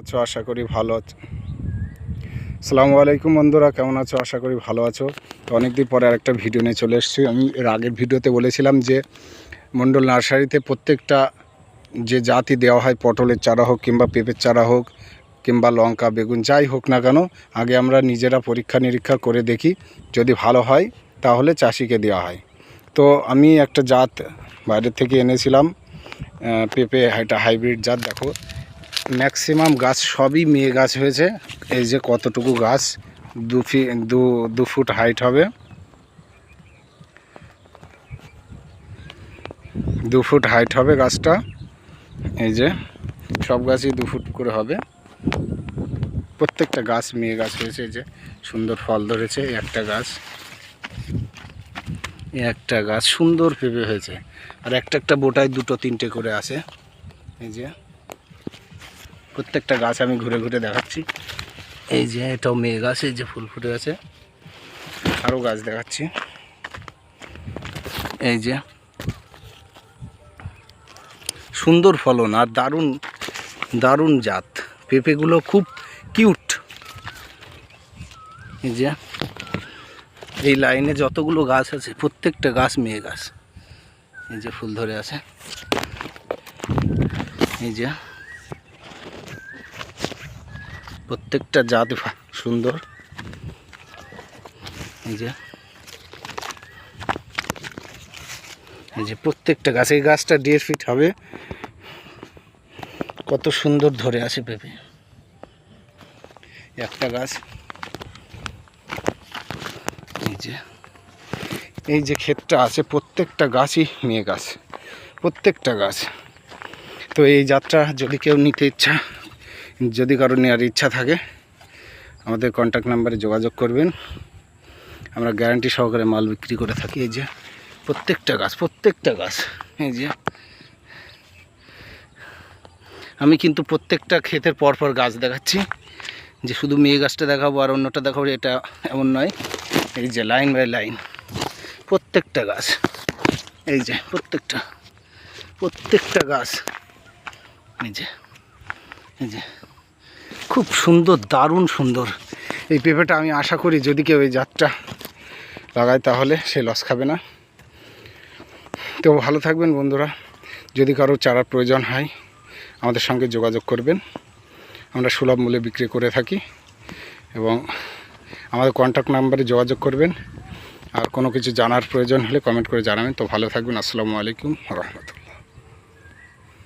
আছো? আশা করি ভালো আছো। আসসালামু আলাইকুম বন্ধুরা, কেমন আছো? আশা করি ভালো আছো। তো অনেকদিন পরে আরেকটা ভিডিও নিয়ে চলে এসেছি। আমি এর আগের ভিডিওতে বলেছিলাম যে, মণ্ডল নার্সারিতে প্রত্যেকটা যে জাতি দেওয়া হয়, পটলের চারা হোক কিংবা পেঁপের চারা হোক কিংবা লঙ্কা, বেগুন, যাই হোক না কেন, আগে আমরা নিজেরা পরীক্ষা নিরীক্ষা করে দেখি। যদি ভালো হয়, তাহলে চাষিকে দেওয়া হয়। তো আমি একটা জাত বাইরের থেকে এনেছিলাম পেঁপে, এটা হাইব্রিড জাত, দেখো। ম্যাক্সিমাম গাছ সবই মেয়ে গাছ হয়েছে। এই যে কতটুকু গাছ, দু ফি, দু দু ফুট হাইট হবে। দু ফুট হাইট হবে গাছটা। এই যে সব গাছই দু ফুট করে হবে। প্রত্যেকটা গাছ মেয়ে গাছ হয়েছে। এই যে সুন্দর ফল ধরেছে একটা গাছ। একটা গাছ সুন্দর পেঁপে হয়েছে। আর একটা একটা বোটায় দুটো তিনটে করে আছে এই যে প্রত্যেকটা গাছ আমি ঘুরে ঘুরে দেখাচ্ছি। এই যে এটাও মেয়ে গাছ এই যে ফুল ফুটে আছে। আরও গাছ দেখাচ্ছি। এই যে। সুন্দর ফলন আর দারুণ দারুণ জাত। পেঁপেগুলো খুব কিউট। এই যে। এই লাইনে যতগুলো গাছ আছে প্রত্যেকটা গাছ মেয়ে গাছ। এই যে ফুল ধরে আছে। এই যে। প্রত্যেকটা জাত সুন্দর। এই যে। এই যে প্রত্যেকটা গাছ, এই গাছটা দেড় ফিট হবে। কত সুন্দর ধরে আছে পেঁপে একটা গাছ। এই যে। এই যে ক্ষেতটা আছে, প্রত্যেকটা গাছই মেয়ে গাছ। প্রত্যেকটা গাছ। তো এই যাত্রা যদি কেউ নিতে ইচ্ছা যদি কারও নেওয়ার ইচ্ছা থাকে, আমাদের কন্ট্যাক্ট নাম্বারে যোগাযোগ করবেন। আমরা গ্যারান্টি সহকারে মাল বিক্রি করে থাকি। এই যে, প্রত্যেকটা গাছ প্রত্যেকটা গাছ, এই যে। আমি কিন্তু প্রত্যেকটা ক্ষেতের পরপর গাছ দেখাচ্ছি। যে শুধু মেয়ে গাছটা দেখাবো আর অন্যটা দেখাবো, এটা এমন নয়। এই যে লাইন বাই লাইন প্রত্যেকটা গাছ, এই যে, প্রত্যেকটা প্রত্যেকটা গাছ, এই যে এই যে। খুব সুন্দর, দারুণ সুন্দর। এই পেঁপেটা আমি আশা করি যদি কেউ এই জাতটা লাগায় তাহলে সে লস খাবে না। তো ভালো থাকবেন বন্ধুরা। যদি কারও চারার প্রয়োজন হয়, আমাদের সঙ্গে যোগাযোগ করবেন। আমরা সুলভ মূল্যে বিক্রি করে থাকি এবং আমাদের কন্ট্যাক্ট নাম্বারে যোগাযোগ করবেন। আর কোনো কিছু জানার প্রয়োজন হলে কমেন্ট করে জানাবেন। তো ভালো থাকবেন। আসসালামু আলাইকুম রহমতুল্লাহ।